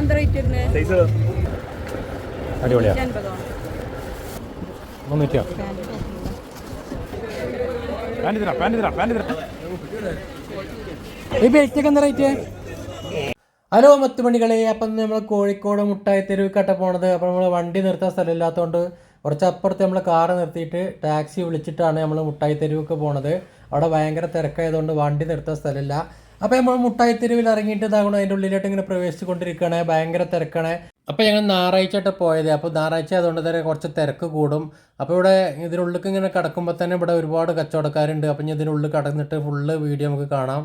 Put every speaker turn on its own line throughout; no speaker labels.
എന്താ റേറ്റ് വരുന്നത്
അടിപൊളിയാ.
അൻപതോ
മുന്നൂറ്റിയോ? പാന്റ് തരാം പാന്റ് തരാം പാന്റ് തരാം ഈ ബെൽറ്റൊക്കെ എന്താ റേറ്റ് ഹലോ മത്തുമണികളെ അപ്പം നമ്മൾ കോഴിക്കോട് മുട്ടായി തെരുവ് കട്ട പോണത്. അപ്പൊ നമ്മൾ വണ്ടി നിർത്താൻ സ്ഥലമില്ലാത്തതുകൊണ്ട് കുറച്ച് അപ്പുറത്ത് നമ്മൾ കാറ് നിർത്തിയിട്ട് ടാക്സി വിളിച്ചിട്ടാണ് നമ്മൾ മുട്ടായി തെരുവൊക്കെ പോണത്. അവിടെ ഭയങ്കര തിരക്കായതുകൊണ്ട് വണ്ടി നിർത്താൻ സ്ഥലമില്ല. അപ്പോൾ നമ്മൾ മുട്ടായി തെരുവിൽ ഇറങ്ങിയിട്ട് ഇതാകണം അതിന്റെ ഉള്ളിലോട്ട് ഇങ്ങനെ പ്രവേശിച്ചുകൊണ്ടിരിക്കണേ ഭയങ്കര തിരക്കാണ് അപ്പോൾ ഞങ്ങൾ ഞായറാഴ്ചയായിട്ട് പോയത് അപ്പോൾ ഞായറാഴ്ച അതുകൊണ്ട് തന്നെ കുറച്ച് തിരക്ക് കൂടും അപ്പോൾ ഇവിടെ ഇതിനുള്ളിൽ ഇങ്ങനെ കിടക്കുമ്പോൾ തന്നെ ഇവിടെ ഒരുപാട് കച്ചവടക്കാരുണ്ട് അപ്പം ഞാൻ ഇതിനുള്ളിൽ കടന്നിട്ട് ഫുള്ള് വീഡിയോ നമുക്ക് കാണാം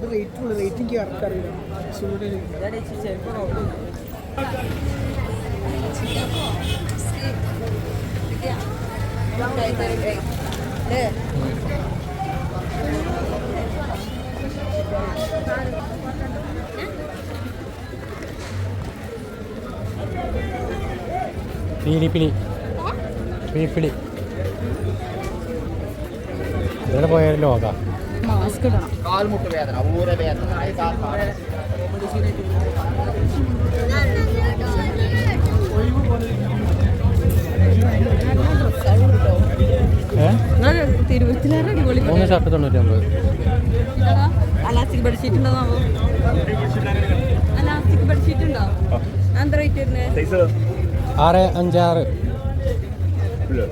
എന്താ പീലിപ്പിളി പീപ്പിളി ഇവിടെ പോയാലും ലോക.
മാസ്ക് ഇടണം.
കാൽമുട്ട് വേദന ഊരവേദന
തിരുവത്തിലേറെ അടിപൊളി
മൂന്ന് ഷർട്ട് തൊണ്ണൂറ്റൊമ്പത്
അലാസ്റ്റിക് ബെഡ്ഷീറ്റ് ഉണ്ടോ അലാസ്റ്റിക് ബെഡ്ഷീറ്റ് ഉണ്ടോ? എന്താ റേറ്റ് വരുന്നത്
ആറ് അഞ്ചാറ് ടീമിനെ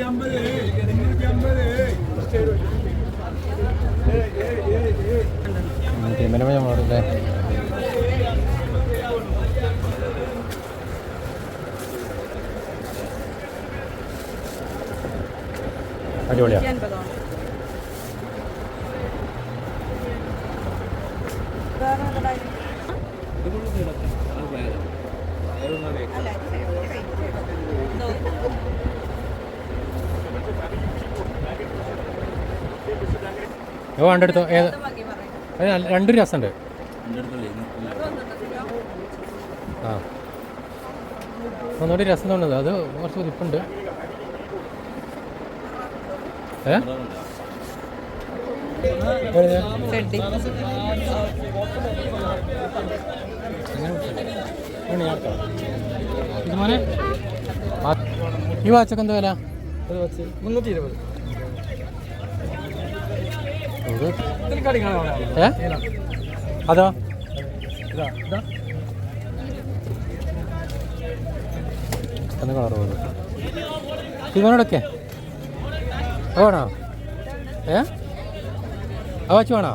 നമ്മളോടല്ലേ അടിപൊളിയാ
അൻപതോ വേറെ ഏതാ? അല്ല, ഇതോ?
ഓ കണ്ടെടുത്തോ ഏത് രണ്ടും രസമുണ്ട്. ആ. ഒന്നുകൂടി രസം തോന്നുന്നത് അത് കുറച്ച് ഏ? ആ, ഈ വാച്ചൊക്കെ എന്താ വില?
മുന്നൂറ്റി ഇരുപത്.
ഇത് ഏ അതോ ഒന്ന് കളർ പോകുന്നു ഇവനോടൊക്കെ വേണോ ഏ ആ വാച്ച് വേണോ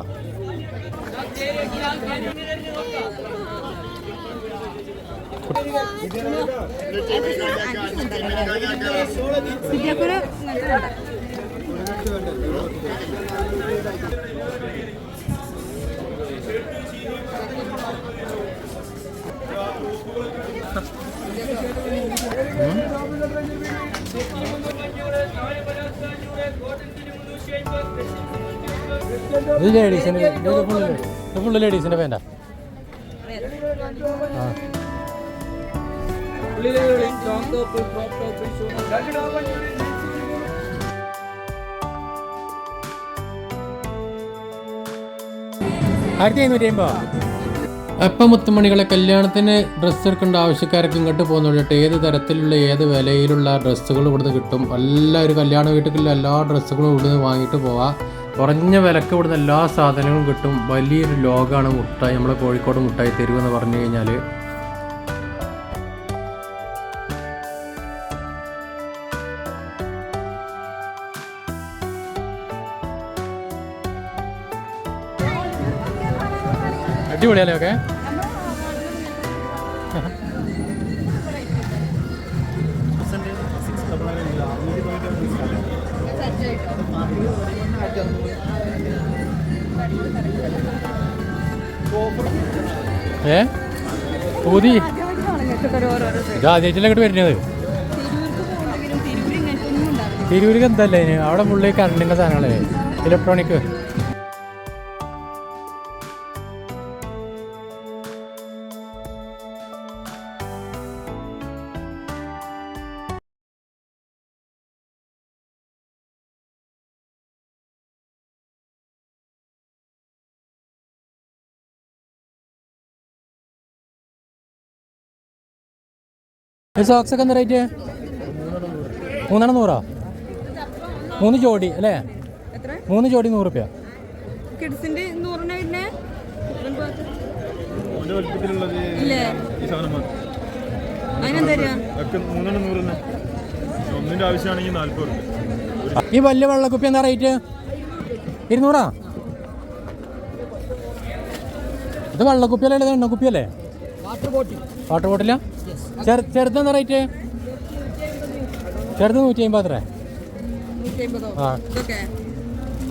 വേണ്ട.
ഇത് ലേഡീസിന് ഇത് ഫുള്ള് ഇത് ഫുള്ള് ലേഡീസിന്റെ പാന്റാ ആ? ആയിരത്തി അഞ്ഞൂറ്റി അമ്പത് അപ്പം മുത്തുമണികളെ കല്യാണത്തിന് ഡ്രസ്സ് എടുക്കേണ്ട ആവശ്യക്കാർക്ക് ഇങ്ങോട്ട് കേട്ടോ. ഏത് തരത്തിലുള്ള ഏത് വിലയിലുള്ള ഡ്രസ്സുകൾ ഇവിടുന്ന് കിട്ടും. എല്ലാ ഒരു കല്യാണ വീട്ടിലുള്ള എല്ലാ ഡ്രസ്സുകളും ഇവിടുന്ന് വാങ്ങിയിട്ട് പോവാം. കുറഞ്ഞ വിലക്ക് ഇവിടുന്ന് എല്ലാ സാധനങ്ങളും കിട്ടും. വലിയൊരു ലോകമാണ് മുട്ടായി. നമ്മുടെ കോഴിക്കോട് മുട്ടായി തരുമെന്ന് പറഞ്ഞു കഴിഞ്ഞാൽ അടിപൊളിയല്ലേ ഒക്കെ? ഏ?
പൂതി?
ഇതാ ഇങ്ങോട്ട് വരുന്നത്.
തിരൂർക്ക്
തിരൂർക്ക് എന്തല്ലേ? അവിടെ മുള്ളി കറണ്ടിന്റെ സാധനങ്ങളല്ലേ? ഇലക്ട്രോണിക് സോക്സ് ഒക്കെ എന്താ റേറ്റ് മൂന്നെണ്ണം നൂറോ? മൂന്ന് ജോഡി അല്ലേ?
എത്ര?
മൂന്ന് ജോഡി നൂറ് റുപ്യ
കിഡ്സിന്റെ നൂറിനെ പിന്നെ?
ഈ ഒന്നിന്റെ ആവശ്യമാണെങ്കിൽ നാല്പത്
വലിയ വെള്ളക്കുപ്പി എന്താ റേറ്റ് ഇരുന്നൂറാ? ഇത് വെള്ളക്കുപ്പിയല്ലേ എണ്ണക്കുപ്പിയല്ലേ? വാട്ടർ ബോട്ടില ചെറു ചെറുത് എന്താ റേറ്റ് ചെറുത് നൂറ്റി അമ്പത് അത്രേ ആ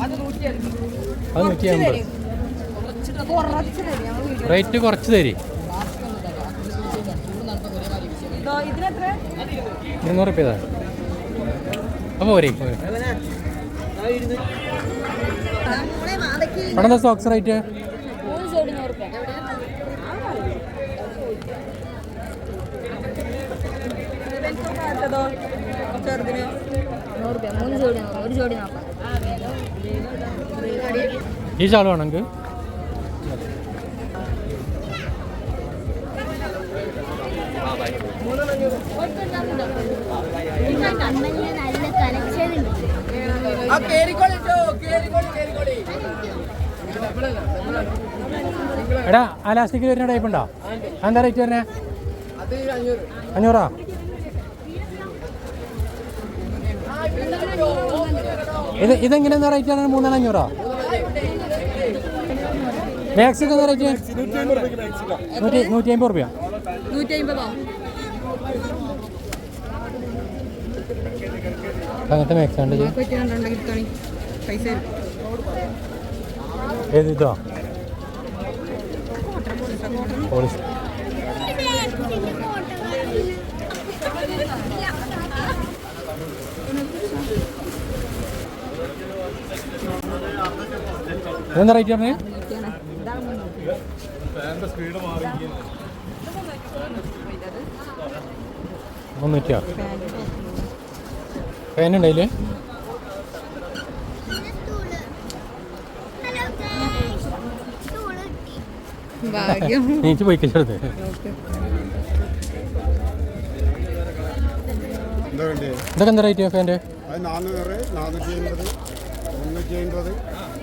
അത് നൂറ്റി അമ്പത് റേറ്റ് കുറച്ച് തരി. ഇരുന്നൂറ് റുപ്യ അപ്പോൾ പോരെ. പണം സോക്സ് റേറ്റ്
അടുത്തതോ ചെറുതിന്.
നൂറ് രൂപ മൂന്ന് ജോഡി നൂറ്. ഒരു ജോഡി നാൽപ്പത്
ഈ ഷാൾ വേണമെങ്കിൽ
നല്ല കലക്ഷൻ ഉണ്ട്
എടാ അലാസ്റ്റിക്കിൽ വരുന്ന ടൈപ്പ് ഉണ്ടോ? എന്താ റേറ്റ് വരുന്നത് അഞ്ഞൂറാ? ഇത് ഇതെങ്ങനെ എന്താ റേറ്റ് ആണ് മൂന്നെണ്ണം അഞ്ഞൂറാ മാക്സിക്ക് എന്താ റേറ്റ് നൂറ്റി നൂറ്റി അമ്പത് റുപ്യ അങ്ങനത്തെ മാക്സ് ഉണ്ട് ഏത് ഇതോ? പോളിസ്. ഇതെന്താ റേറ്റ് പറഞ്ഞേ?
സ്പീഡ് മാറി
മുന്നൂറ്റിയാ ഫാൻ ഉണ്ടതിൽ
ഭാഗ്യം
നീച്ച് പോയി
എന്താ വേണ്ടേ?
ഇതൊക്കെ എന്താ റേറ്റ്
ഫാന്റെ നാനൂറ് നാനൂറ്റി അമ്പത് മുന്നൂറ്റി അമ്പത്.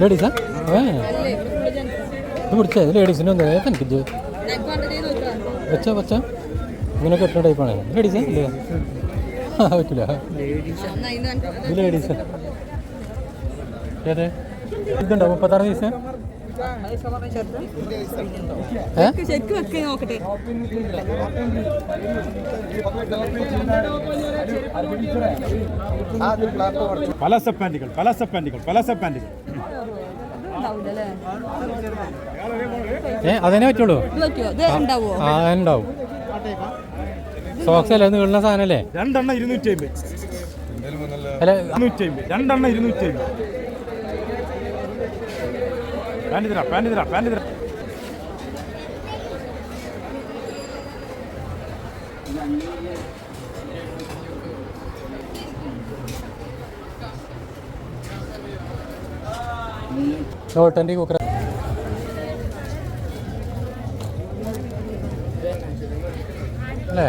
ലേഡീസാ ഏ. ഇത് പിടിച്ചേ ഇത് ലേഡീസിന്റെ ഒന്ന്
തനിക്ക്.
വെച്ച വെച്ച. ഇങ്ങനെ കെട്ടുന്ന ടൈപ്പാണ് ലേഡീസാ
കണ്ടോ?
ഇത് ലേഡീസ് ഇതുണ്ടോ മുപ്പത്താറ് പീസ് ഏ
ശരിക്ക് ശരിക്ക് വെക്ക് നോക്കട്ടെ
പല സപ്പാന്റുകൾ പല സപ്പാന്റുകൾ പല സപ്പാന്റുകൾ
ഉണ്ടാവൂലല്ലേ
ഏ അതന്നെ പറ്റുള്ളൂ? ആ ഉണ്ടാവും സോക്സ് അല്ലേ? നീളുന്ന സാധനല്ലേ?
രണ്ടെണ്ണം ഇരുന്നൂറ്റി അമ്പത്
അല്ല
രണ്ടെണ്ണം ഇരുന്നൂറ്റി അമ്പത് പാന്റ് തരാം പാന്റ് തരാം പാന്റ് തരാം
നോട്ടന്റെ കുക്കർ അല്ലേ?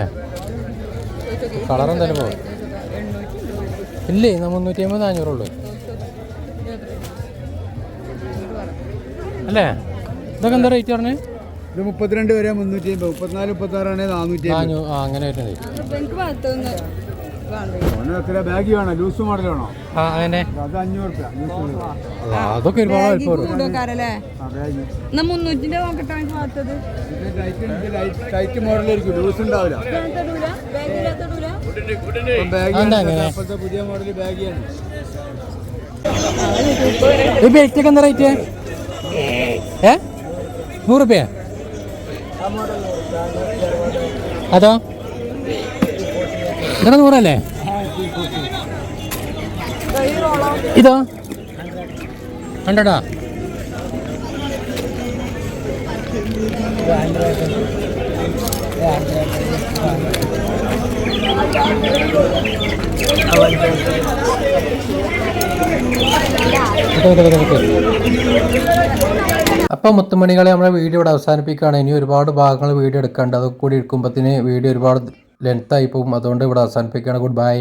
കളർ എന്തായാലും പോകും ഇല്ലേ മുന്നൂറ്റി അമ്പത് നാനൂറുള്ളൂ അല്ലേ? ഇതൊക്കെ എന്താ റേറ്റ് പറഞ്ഞേ?
ഇത് മുപ്പത്തിരണ്ട് വരെ മുന്നൂറ്റി അമ്പത് മുപ്പത്തിനാല് മുപ്പത്താറാണ് നാനൂറ്റി
ആ അങ്ങനെ വരുന്നത്
എനിക്ക് ഭാഗത്തുനിന്ന് വേണ്ട?
ബാഗ് വേണോ? ലൂസ് മോഡൽ വേണോ?
ആ അങ്ങനെ
അത് അഞ്ഞൂറ് റുപ്യ ലൂസ് മോഡൽ
ആ, അതൊക്കെ ഒരുപാട്
ടൈറ്റ് മോഡലായിരിക്കും ലൂസ് ഉണ്ടാവില്ല. ബാഗ് പുതിയ മോഡൽ ബാഗിയാണ്
ഈ ബെൽറ്റൊക്കെ എന്താ റേറ്റ് ഏ? നൂറ് റുപ്യ അതോ? ഇവിടെ നൂറല്ലേ? ഇതോ? ഹൺഡ്രഡാ അപ്പോൾ മുത്തുമണികളെ നമ്മുടെ വീഡിയോ ഇവിടെ അവസാനിപ്പിക്കുകയാണ്. ഇനി ഒരുപാട് ഭാഗങ്ങൾ വീഡിയോ എടുക്കേണ്ടത് കൂടി എടുക്കുമ്പോഴത്തേന് വീഡിയോ ഒരുപാട് ലെങ്ത് ആയി പോകും. അതുകൊണ്ട് ഇവിടെ അവസാനിപ്പിക്കുകയാണ്. Good bye